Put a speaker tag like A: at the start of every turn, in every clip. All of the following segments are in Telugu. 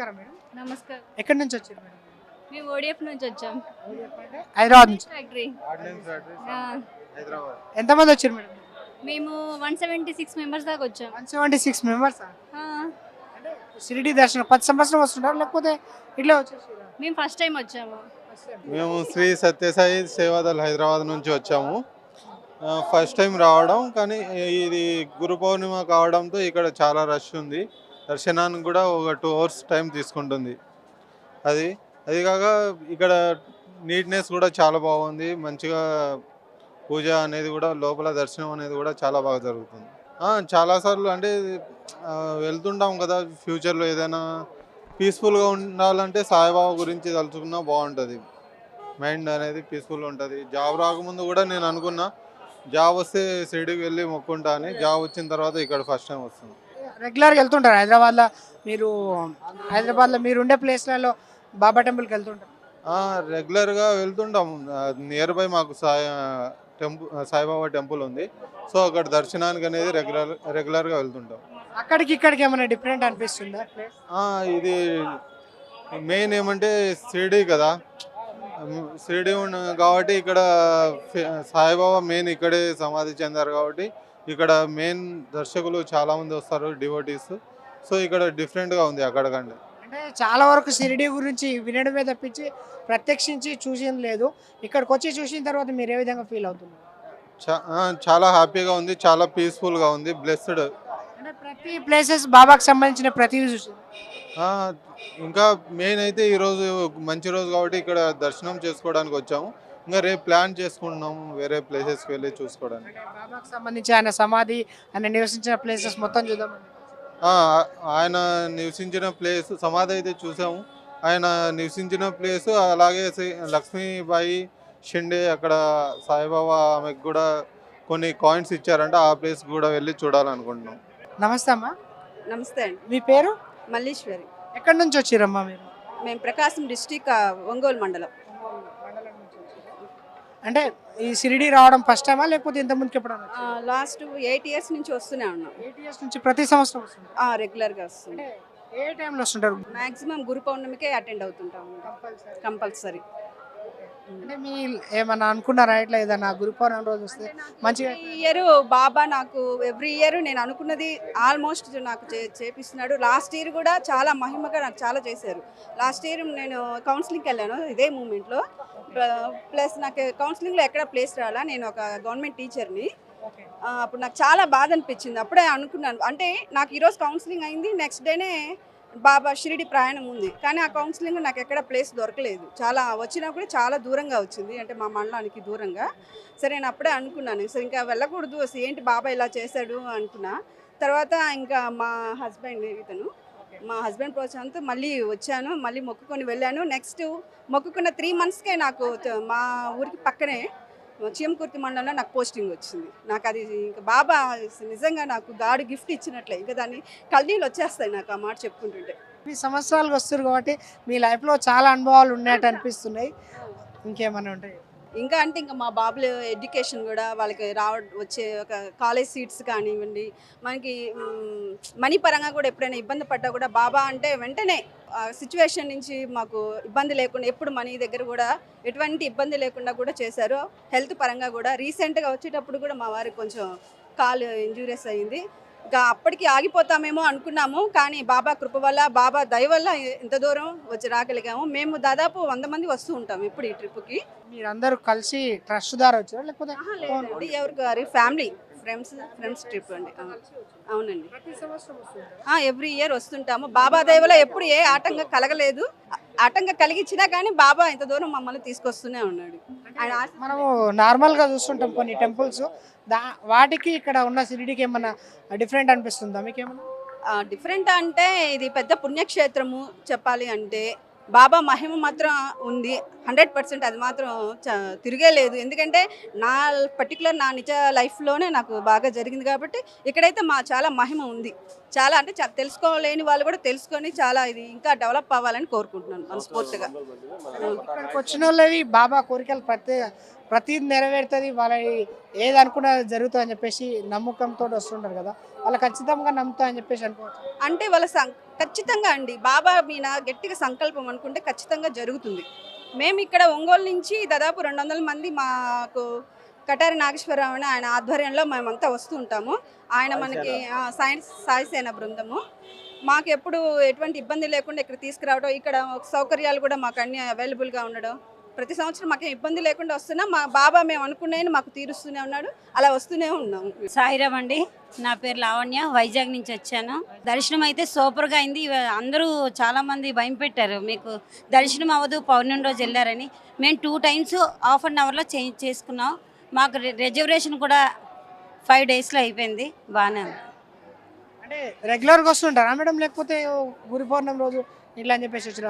A: నమస్కారం మేడం.
B: నమస్కారం.
A: ఎక్కడి నుంచి వచ్చారు మేడం?
B: మేము ఓడిఎఫ్ నుంచి వచ్చాం.
A: హైదరాబాద్ నుంచి.
B: ఫ్యాక్టరీ.
C: హైదరాబాద్.
A: ఎంతమంది వచ్చారు మేడం?
B: మేము వన్ సెవెంటీ సిక్స్ మెంబర్స్ దాకా వచ్చాం.
A: One seventy six members?
B: ఆ,
A: అంటే షిరిడి దర్శనం పది సంవత్సరం వస్తుంటారు? లేకపోతే ఇట్లా వచ్చేసి
B: మేము ఫస్ట్ టైం వచ్చాము.
C: మేము శ్రీ సత్యసాయి సేవాదల్ హైదరాబాద్ నుంచి వచ్చాము. ఫస్ట్ టైం రావడం కానీ ఇది గురు పౌర్ణిమ కావడంతో ఇక్కడ చాలా రష్ ఉంది. దర్శనానికి కూడా ఒక టూ అవర్స్ టైం తీసుకుంటుంది. అది అది కాక ఇక్కడ నీట్నెస్ కూడా చాలా బాగుంది. మంచిగా పూజ అనేది కూడా లోపల దర్శనం అనేది కూడా చాలా బాగా జరుగుతుంది. చాలాసార్లు అంటే వెళ్తుంటాం కదా ఫ్యూచర్లో ఏదైనా. పీస్ఫుల్గా ఉండాలంటే సాయిబాబా గురించి తలుచుకున్నా బాగుంటుంది. మైండ్ అనేది పీస్ఫుల్ ఉంటుంది. జాబ్ రాకముందు కూడా నేను అనుకున్నా జాబ్ వస్తే సిటీకి వెళ్ళి మొక్కుంటా అని. జాబ్ వచ్చిన తర్వాత ఇక్కడ ఫస్ట్ టైం వస్తుంది
A: రెగ్యులర్గా వెళ్తుంటారు. హైదరాబాద్లో మీరు హైదరాబాద్లో మీరు ఉండే ప్లేస్లలో బాబా టెంపుల్కి వెళ్తుంటారు.
C: రెగ్యులర్గా వెళ్తుంటాం నియర్ బై మాకు సాయి టెంపుల్ సాయిబాబా టెంపుల్ ఉంది. సో అక్కడ దర్శనానికి అనేది రెగ్యులర్ రెగ్యులర్గా వెళ్తుంటాం.
A: అక్కడికి ఇక్కడికి ఏమైనా డిఫరెంట్ అనిపిస్తుందా
C: ఇది మెయిన్ ఏమంటే షిరిడి కదా. షిరిడి ఉన్న కాబట్టి ఇక్కడ సాయిబాబా మెయిన్ ఇక్కడే సమాధి చెందారు కాబట్టి ఇక్కడ మెయిన్ దర్శకులు చాలా మంది వస్తారు డివోటీస్ సో ఇక్కడ డిఫరెంట్గా ఉంది అక్కడ కంటే
A: అంటే చాలా వరకు షిరిడి గురించి వినడమే తప్పించి ప్రత్యక్షించి చూసింది లేదు. ఇక్కడికి వచ్చి చూసిన తర్వాత మీరు ఏ విధంగా ఫీల్ అవుతున్నారు?
C: చాలా హ్యాపీగా ఉంది చాలా పీస్ఫుల్గా ఉంది బ్లెస్డ్
A: అంటే ప్రతి ప్లేసెస్ బాబాకి సంబంధించిన ప్రతి
C: ఇంకా మెయిన్ అయితే ఈరోజు మంచి రోజు కాబట్టి ఇక్కడ దర్శనం చేసుకోవడానికి వచ్చాము. ఇంకా రేపు ప్లాన్ చేసుకుంటున్నాము వేరే ప్లేసెస్కి వెళ్ళి చూసుకోవడానికి.
A: బాబాకి సంబంధించి ఆయన సమాధి ఆయన నివసించిన ప్లేసెస్ మొత్తం చూద్దాం.
C: ఆ, ఆయన నివసించిన ప్లేస్ సమాధి అయితే చూసాము. ఆయన నివసించిన ప్లేస్ అలాగే శ్రీ- లక్ష్మీబాయి షిండే అక్కడ సాయిబాబా ఆమెకు కూడా కొన్ని కాయిన్స్ ఇచ్చారంటే. ఆ ప్లేస్ కూడా వెళ్ళి చూడాలనుకుంటున్నాం.
A: నమస్తే అమ్మా.
D: నమస్తే అండి.
A: మీ పేరు?
D: మల్లీశ్వరి.
A: ఎక్కడి నుంచి వచ్చిరమ్మా మీరు?
D: మేము ప్రకాశం డిస్టిక్ ఒంగోలు మండలం.
A: అంటే ఈ షిరిడి రావడం ఫస్ట్ టైమా లేకపోతే ఇంత ముందుకు ఎప్పుడైనా
D: ఆ, లాస్ట్ ఎయిట్ ఇయర్స్ నుంచి వస్తూనే ఉన్నాం.
A: ఎయిట్ ఇయర్స్ నుంచి ప్రతి సంవత్సరం వస్తుంది?
D: ఆ, రెగ్యులర్గా వస్తుంది.
A: ఏ టైంలో వస్తుంటారు?
D: మాక్సిమం గురు పౌర్ణమికే అటెండ్ అవుతుంటాం కంపల్సరీ
A: అంటే మీ ఏమన్నా అనుకున్నారా? ఇట్లా ఏదన్నా గురు పౌర్ణమి రోజు వస్తే మంచిగా
D: ఇయర్ బాబా నాకు ఎవ్రీ ఇయర్ నేను అనుకున్నది ఆల్మోస్ట్ నాకు చేపిస్తున్నాడు. లాస్ట్ ఇయర్ కూడా చాలా మహిమగా నాకు చాలా చేశారు. లాస్ట్ ఇయర్ నేను కౌన్సిలింగ్కి వెళ్ళాను ఇదే మూమెంట్లో ప్లస్ నాకు కౌన్సిలింగ్లో ఎక్కడ ప్లేస్ రాలా నేను ఒక గవర్నమెంట్ టీచర్ని అప్పుడు నాకు చాలా బాధ అనిపించింది. అప్పుడే అనుకున్నాను. అంటే నాకు ఈరోజు కౌన్సిలింగ్ అయింది నెక్స్ట్ డేనే బాబా షిరిడి ప్రయాణం ఉంది. కానీ ఆ కౌన్సిలింగ్ నాకు ఎక్కడ ప్లేస్ దొరకలేదు. చాలా వచ్చినా కూడా చాలా దూరంగా వచ్చింది. అంటే మా మండలానికి దూరంగా. సరే నేను అప్పుడే అనుకున్నాను. సరే ఇంకా వెళ్ళకూడదు. అసలు ఏంటి బాబా ఇలా చేశాడు అనుకున్నా. తర్వాత ఇంకా మా హస్బెండ్ ఇతను మా హస్బెండ్ ప్రోత్సాహంతో మళ్ళీ వచ్చాను. మళ్ళీ మొక్కుకొని వెళ్ళాను. నెక్స్ట్ మొక్కుకున్న త్రీ మంత్స్కే నాకు మా ఊరికి పక్కనే చీమకుర్తి మండలంలో నాకు పోస్టింగ్ వచ్చింది. నాకు అది ఇంకా బాబా నిజంగా నాకు దాడి గిఫ్ట్ ఇచ్చినట్లే. ఇంకా దాన్ని కళ్ళీలు వచ్చేస్తాయి నాకు ఆ మాట చెప్పుకుంటుంటే.
A: మీ సంవత్సరాలు వస్తారు కాబట్టి మీ లైఫ్లో చాలా అనుభవాలు ఉన్నట్టు అనిపిస్తున్నాయి. ఇంకేమైనా ఉంటాయి?
D: ఇంకా అంటే ఇంకా మా బాబుల ఎడ్యుకేషన్ కూడా వాళ్ళకి రావ వచ్చే ఒక కాలేజ్ సీట్స్ కానివ్వండి మనకి మనీ పరంగా కూడా ఎప్పుడైనా ఇబ్బంది పడ్డా కూడా బాబా అంటే వెంటనే ఆ సిచ్యువేషన్ నుంచి మాకు ఇబ్బంది లేకుండా ఎప్పుడు మనీ దగ్గర కూడా ఎటువంటి ఇబ్బంది లేకుండా కూడా చేశారు. హెల్త్ పరంగా కూడా రీసెంట్గా వచ్చేటప్పుడు కూడా మా వారికి కొంచెం కాలు ఇంజూరియస్ అయింది అప్పటికి ఆగిపోతామేమో అనుకున్నాము కానీ బాబా కృప వల్ల బాబా దయ వల్ల ఇంత దూరం వచ్చి రాగలిగాము. మేము దాదాపు వంద మంది వస్తూ ఉంటాం ఇప్పుడు ఈ ట్రిప్కి
A: మీరందరూ కలిసి ట్రస్ట్ ద్వారా వచ్చారా? లేకపోతే
D: ఎవరి గారి ఫ్యామిలీ ఫ్రెండ్స్ ఫ్రెండ్స్ ట్రిప్ అండి. అవును. అవునండి? Every year వస్తుంటాము. బాబా దయవల్ల ఎప్పుడు ఏ ఆటంకం కలగలేదు. ఆటంకం కలిగించినా కానీ బాబా ఇంత దూరం మమ్మల్ని తీసుకొస్తూనే ఉన్నాడు. ఆయన ఆశ-
A: మనము నార్మల్గా చూస్తుంటాం కొన్ని టెంపుల్స్. దా వాటికి ఇక్కడ ఉన్న షిరిడికి ఏమన్నా డిఫరెంట్ అనిపిస్తుందా? మీకు ఏమన్నా
D: ఆ, డిఫరెంట్ అంటే ఇది పెద్ద పుణ్యక్షేత్రము చెప్పాలి అంటే బాబా మహిమ మాత్రం ఉంది. హండ్రెడ్ పర్సెంట్ అది మాత్రం చ- తిరిగే లేదు. ఎందుకంటే నా పర్టికులర్ నా నిజ లైఫ్లోనే నాకు బాగా జరిగింది కాబట్టి ఇక్కడైతే మా చాలా మహిమ ఉంది. చాలా అంటే చా- తెలుసుకోలేని వాళ్ళు కూడా తెలుసుకొని చాలా ఇది ఇంకా డెవలప్ అవ్వాలని కోరుకుంటున్నాను మనస్ఫూర్తిగా.
A: ఇక్కడికి వచ్చిన వాళ్ళవి బాబా కోరికలు ప్రతి ప్రతిది నెరవేరుతుంది. వాళ్ళ ఏది అనుకున్నా జరుగుతుంది అని చెప్పేసి నమ్మకంతో వస్తుంటారు కదా. వాళ్ళు ఖచ్చితంగా నమ్ముతా అని చెప్పేసి అనుకోవచ్చు.
D: అంటే వాళ్ళ సం ఖచ్చితంగా అండి. బాబా మీద గట్టిగా సంకల్పం అనుకుంటే ఖచ్చితంగా జరుగుతుంది. మేము ఇక్కడ ఒంగోలు నుంచి దాదాపు రెండు వందల మంది మాకు కటారి నాగేశ్వరరావు అని ఆయన ఆధ్వర్యంలో మేమంతా వస్తూ ఉంటాము. ఆయన మనకి ఆ, సైన్స్ సాయిసేన బృందము. మాకు ఎప్పుడు ఎటువంటి ఇబ్బంది లేకుండా ఇక్కడ తీసుకురావడం ఇక్కడ సౌకర్యాలు కూడా మాకు అన్ని అవైలబుల్గా ఉండడం ప్రతి సంవత్సరం మాకు ఇబ్బంది లేకుండా వస్తున్నాం. మా బాబా మేము అనుకునేది మాకు తీరుస్తూనే ఉన్నాడు. అలా వస్తూనే ఉన్నాము
E: సాయిరామ్ అండి. నా పేరు లావణ్య. వైజాగ్ నుంచి వచ్చాను. దర్శనం అయితే సూపర్గా అయింది. అందరూ చాలా మంది భయం పెట్టారు. మీకు దర్శనం అవ్వదు పౌర్ణమి రోజు వెళ్ళారని. మేము టూ టైమ్స్ హాఫ్ అన్ అవర్లో చేంజ్ చేసుకున్నాం. మాకు రిజర్వేషన్ కూడా ఫైవ్ డేస్లో అయిపోయింది. బాగానే ఉంది.
A: అంటే రెగ్యులర్గా వస్తుంటారా మేడం? లేకపోతే గురు పౌర్ణమి రోజు ఇట్లా అని చెప్పేసి వచ్చిన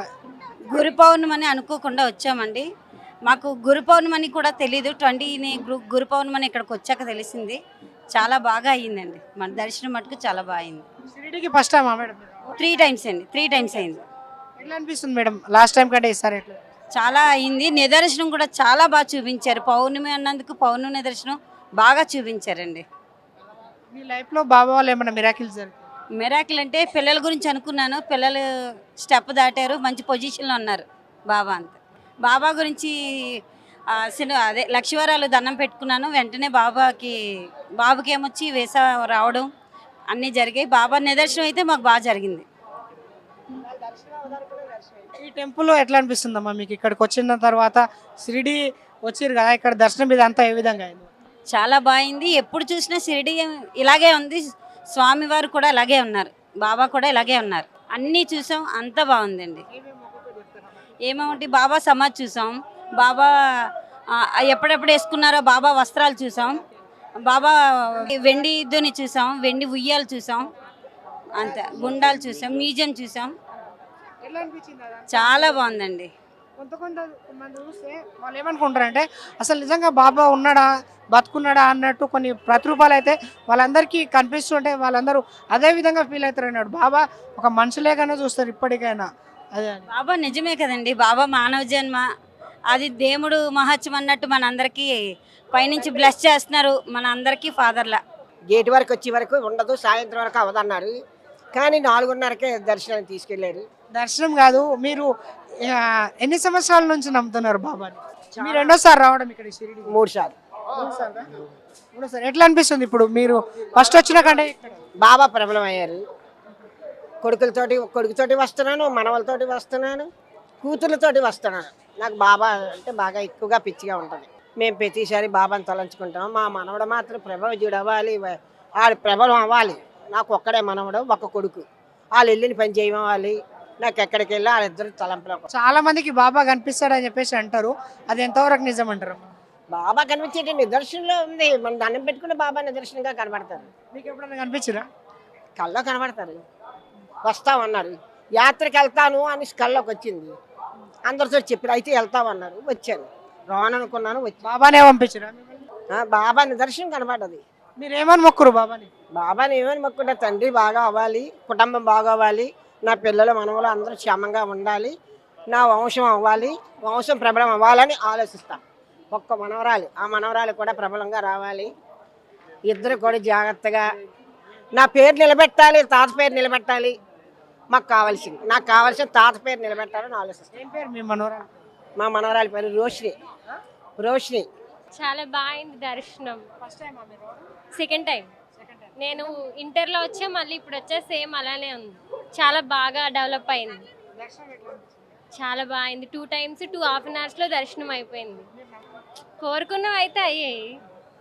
E: గురు పౌర్ణమని అనుకోకుండా వచ్చామండి. మాకు గురు పౌర్ణమని కూడా తెలీదు. ట్వంటీని గురు పౌర్ణమని ఇక్కడికి వచ్చాక తెలిసింది. చాలా బాగా అయ్యిందండి. మన దర్శనం మటుకు చాలా బాగా అయింది
A: షిరిడీకి ఫస్ట్ టైమా మేడం?
E: త్రీ టైమ్స్ అండి. త్రీ టైమ్స్ అయింది
A: ఎట్లా అనిపిస్తుంది మేడం? లాస్ట్ టైం కంటే ఈసారి ఎట్లా?
E: చాలా అయింది నిదర్శనం కూడా చాలా బాగా చూపించారు. పౌర్ణమి అన్నందుకు పౌర్ణమి నిదర్శనం బాగా చూపించారండి.
A: మీ లైఫ్లో బాబా వాళ్ళు ఏమైనా మిరాకిల్స్ జరిగింది
E: మెరాకిల్ అంటే పిల్లల గురించి అనుకున్నాను. పిల్లలు స్టెప్ దాటారు మంచి పొజిషన్లో ఉన్నారు బాబా అంత. బాబా గురించి సిని అదే లక్షవరాలు దండం పెట్టుకున్నాను. వెంటనే బాబాకి బాబుకి ఏమొచ్చి వేస రావడం అన్నీ జరిగాయి. బాబా నిదర్శనం అయితే మాకు బాగా జరిగింది.
A: ఈ టెంపుల్ ఎట్లా అనిపిస్తుందమ్మా మీకు? ఇక్కడికి వచ్చిన తర్వాత షిరిడి వచ్చిర్రు కదా ఇక్కడ దర్శనం ఇది అంతా ఏ విధంగా అయింది?
E: చాలా బాగుంది. ఎప్పుడు చూసినా షిరిడి ఇలాగే ఉంది. స్వామివారు కూడా ఇలాగే ఉన్నారు. బాబా కూడా ఇలాగే ఉన్నారు. అన్నీ చూసాం అంతా బాగుందండి. ఏమేమిటి బాబా సమాజ్ చూసాం. బాబా ఎప్పుడెప్పుడు వేసుకున్నారో బాబా వస్త్రాలు చూసాం. బాబా వెండి ఇద్దుని చూసాం వెండి ఉయ్యాలు చూసాం అంతే గుండాలు చూసాం మ్యూజియం చూసాం. చాలా బాగుందండి.
A: కొంత కొంత మంది చూస్తే వాళ్ళు ఏమనుకుంటారంటే అసలు నిజంగా బాబా ఉన్నాడా? బతుకున్నాడా అన్నట్టు కొన్ని ప్రతిరూపాలు అయితే వాళ్ళందరికీ కనిపిస్తుంటే వాళ్ళందరూ అదే విధంగా ఫీల్ అవుతారు అన్నాడు. బాబా ఒక మనుషులేగానే చూస్తారు ఇప్పటికైనా. అదే
E: బాబా నిజమే కదండి. బాబా మానవ జన్మ. అది దేవుడు మహత్యం అన్నట్టు మనందరికీ పైనుంచి బ్లెస్ చేస్తున్నారు మన అందరికీ ఫాదర్లా
F: గేట్ వరకు వచ్చే వరకు ఉండదు సాయంత్రం వరకు అవదన్నారు కానీ నాలుగున్నరకే దర్శనానికి తీసుకెళ్ళారు
A: దర్శనం కాదు మీరు ఎన్ని సంవత్సరాల నుంచి నమ్ముతున్నారు బాబాని? మీరు రెండోసారి రావడం ఇక్కడ
F: మూడు సార్లు
A: మూడోసారి ఎట్లా అనిపిస్తుంది ఇప్పుడు మీరు ఫస్ట్ వచ్చిన కంటే
F: బాబా ప్రబలం అయ్యారు కొడుకులతోటి కొడుకుతోటి వస్తున్నాను మనవలతోటి వస్తున్నాను కూతుర్లతోటి వస్తున్నాను. నాకు బాబా అంటే బాగా ఎక్కువగా పిచ్చిగా ఉంటుంది. మేము ప్రతిసారి బాబాని తలంచుకుంటాం. మా మనవడు మాత్రం ప్రభావజుడు అవ్వాలి వా- ఆడు ప్రబలం అవ్వాలి. నాకు ఒక్కడే మనవడు ఒక కొడుకు. వాళ్ళు వెళ్ళిన పని చేయమవ్వాలి. నాకు ఎక్కడికి వెళ్ళి వాళ్ళిద్దరు తలంపులో
A: చాలా మందికి బాబా కనిపిస్తాడని చెప్పేసి అంటారు. అది ఎంతవరకు నిజం అంటారు?
F: బాబా కనిపించేటి నిదర్శనంలో ఉంది. మనం దండం పెట్టుకుని బాబా నిదర్శనంగా కనబడతారు.
A: మీకు ఎప్పుడైనా కనిపించరా?
F: కల్లో కనబడతారు. వస్తామన్నారు. యాత్రకి వెళ్తాను అని కల్లోకి వచ్చింది. అందరితో చెప్పారు అయితే వెళ్తామన్నారు. వచ్చాను. రాననుకున్నాను వచ్చి
A: బాబానే పంపించరా?
F: బాబా నిదర్శనం కనబడ్డది.
A: మీరు ఏమని మొక్కురు బాబాని?
F: బాబాని ఏమని మొక్కుంటా తండ్రి బాగా అవ్వాలి కుటుంబం బాగా అవ్వాలి నా పిల్లలు మనవలు అందరూ క్షేమంగా ఉండాలి నా వంశం అవ్వాలి వంశం ప్రబలం అవ్వాలని ఆలోచిస్తాను. ఒక్క మనవరాలు. ఆ మనవరాలు కూడా ప్రబలంగా రావాలి. ఇద్దరు కూడా జాగ్రత్తగా నా పేరు నిలబెట్టాలి తాత పేరు నిలబెట్టాలి. మాకు కావాల్సింది. నాకు కావాల్సిన తాత పేరు నిలబెట్టాలని ఆలోచిస్తాను
A: మీ
F: మనవరాలి? పేరు రోషిని రోషిని
G: చాలా బాగుంది దర్శనం.
A: ఫస్ట్ టైం మీరు?
G: సెకండ్ టైం నేను ఇంటర్లో వచ్చా మళ్ళీ ఇప్పుడు వచ్చా సేమ్ అలానే ఉంది. చాలా బాగా డెవలప్ అయింది? చాలా బాగుంది. Two times two half an అవర్స్లో దర్శనం అయిపోయింది. కోరుకున్నవి అయితే అయ్యాయి.